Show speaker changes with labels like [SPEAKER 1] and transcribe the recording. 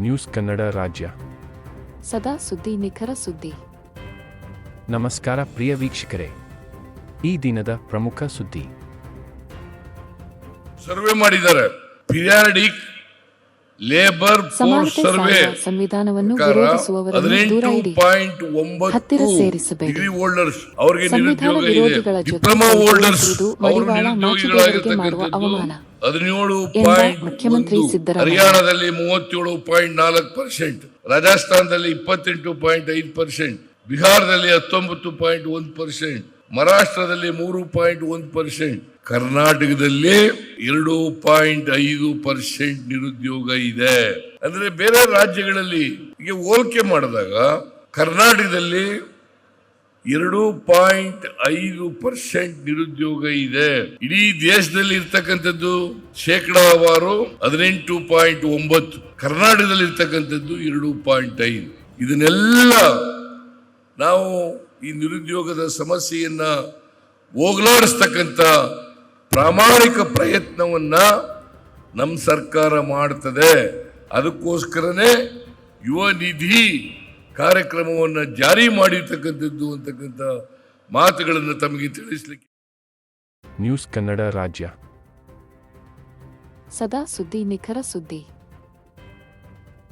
[SPEAKER 1] News Kannada ರಾಜ್ಯ.
[SPEAKER 2] ಸದಾ ಸುದ್ದಿ ನಿಖರ ಸುದ್ದಿ.
[SPEAKER 1] ನಮಸ್ಕಾರ ಪ್ರಿಯ ವೀಕ್ಷಕರೇ. ಈ ದಿನದ ಪ್ರಮುಖ ಸುದ್ದಿ.
[SPEAKER 3] ಸರ್ವೆ ಮಾಡಿದ್ದಾರೆ. ಪಿರಿಯಾಡಿಕ್ ಲೇಬರ್ ಫೋರ್ಸ್ ಸರ್ವೆ
[SPEAKER 2] ಸಂವಿಧಾನವನ್ನು ವಿರೋಧಿಸುವವರನ್ನು ದೂರ
[SPEAKER 3] ಹದಿನೆಂಟು
[SPEAKER 2] ಇಡಿ.
[SPEAKER 3] ಪಾಯಿಂಟ್ ಒಂಬತ್ತು
[SPEAKER 2] ಹತ್ತಿರ ಸೇರಿಸಬೇಡಿ.
[SPEAKER 3] ಡಿಗ್ರಿ ಹೋಲ್ಡರ್ಸ್ ಅವರಿಗೆ
[SPEAKER 2] ಸಂವಿಧಾನ
[SPEAKER 3] ಇದೆ.
[SPEAKER 2] ವಿರೋಧಿಗಳ ಜೊತೆ
[SPEAKER 3] ಹೋಲ್ಡರ್ಸ್
[SPEAKER 2] ಮಡಿವಾಳ ಮಾಡುವ ಅವಮಾನ.
[SPEAKER 3] ಹದಿನೇಳು ಪಾಯಿಂಟ್
[SPEAKER 2] ಮುಖ್ಯಮಂತ್ರಿ ಸಿದ್ದರಾಮಯ್ಯ.
[SPEAKER 3] ಹರಿಯಾಣದಲ್ಲಿ ಮೂವತ್ತೇಳು ಪಾಯಿಂಟ್ ನಾಲ್ಕು ಪರ್ಸೆಂಟ್. ರಾಜಸ್ಥಾನದಲ್ಲಿ ಇಪ್ಪತ್ತೆಂಟು ಪಾಯಿಂಟ್ ಐದು ಪರ್ಸೆಂಟ್. ಬಿಹಾರದಲ್ಲಿ ಹತ್ತೊಂಬತ್ತು ಪಾಯಿಂಟ್ ಒಂದು ಪರ್ಸೆಂಟ್. ಮಹಾರಾಷ್ಟ್ರದಲ್ಲಿ ಮೂರು ಪಾಯಿಂಟ್ ಒಂದು ಪರ್ಸೆಂಟ್, ಕರ್ನಾಟಕದಲ್ಲಿ ಎರಡು ಪಾಯಿಂಟ್ ಐದು ಪರ್ಸೆಂಟ್ ನಿರುದ್ಯೋಗ ಇದೆ. ಅಂದ್ರೆ ಬೇರೆ ರಾಜ್ಯಗಳಲ್ಲಿ ಈಗ ಹೋಲಿಕೆ ಮಾಡಿದಾಗ ಕರ್ನಾಟಕದಲ್ಲಿ ಎರಡು ಪಾಯಿಂಟ್ ಐದು ಪರ್ಸೆಂಟ್ ನಿರುದ್ಯೋಗ ಇದೆ. ಇಡೀ ದೇಶದಲ್ಲಿ ಇರ್ತಕ್ಕಂಥದ್ದು ಶೇಕಡಾವಾರು ಹದಿನೆಂಟು ಪಾಯಿಂಟ್ ಒಂಬತ್ತು. ಕರ್ನಾಟಕದಲ್ಲಿ ಇರ್ತಕ್ಕಂಥದ್ದು ಎರಡು ಪಾಯಿಂಟ್ ಐದು. ಇದನ್ನೆಲ್ಲ ನಾವು ಈ ನಿರುದ್ಯೋಗದ ಸಮಸ್ಯೆಯನ್ನು ಹೋಗಲಾಡಿಸ್ತಕ್ಕಂಥ ಪ್ರಾಮಾಣಿಕ ಪ್ರಯತ್ನವನ್ನ ನಮ್ಮ ಸರ್ಕಾರ ಮಾಡ್ತದೆ. ಅದಕ್ಕೋಸ್ಕರನೇ ಯುವ ನಿಧಿ ಕಾರ್ಯಕ್ರಮವನ್ನು ಜಾರಿ ಮಾಡಿರ್ತಕ್ಕಂಥದ್ದು ಅಂತಕ್ಕಂಥ ಮಾತುಗಳನ್ನು ತಮಗೆ ತಿಳಿಸ್ಲಿಕ್ಕೆ
[SPEAKER 1] ನ್ಯೂಸ್ ಕನ್ನಡ ರಾಜ್ಯ.
[SPEAKER 2] ಸದಾ ಸುದ್ದಿ ನಿಖರ ಸುದ್ದಿ.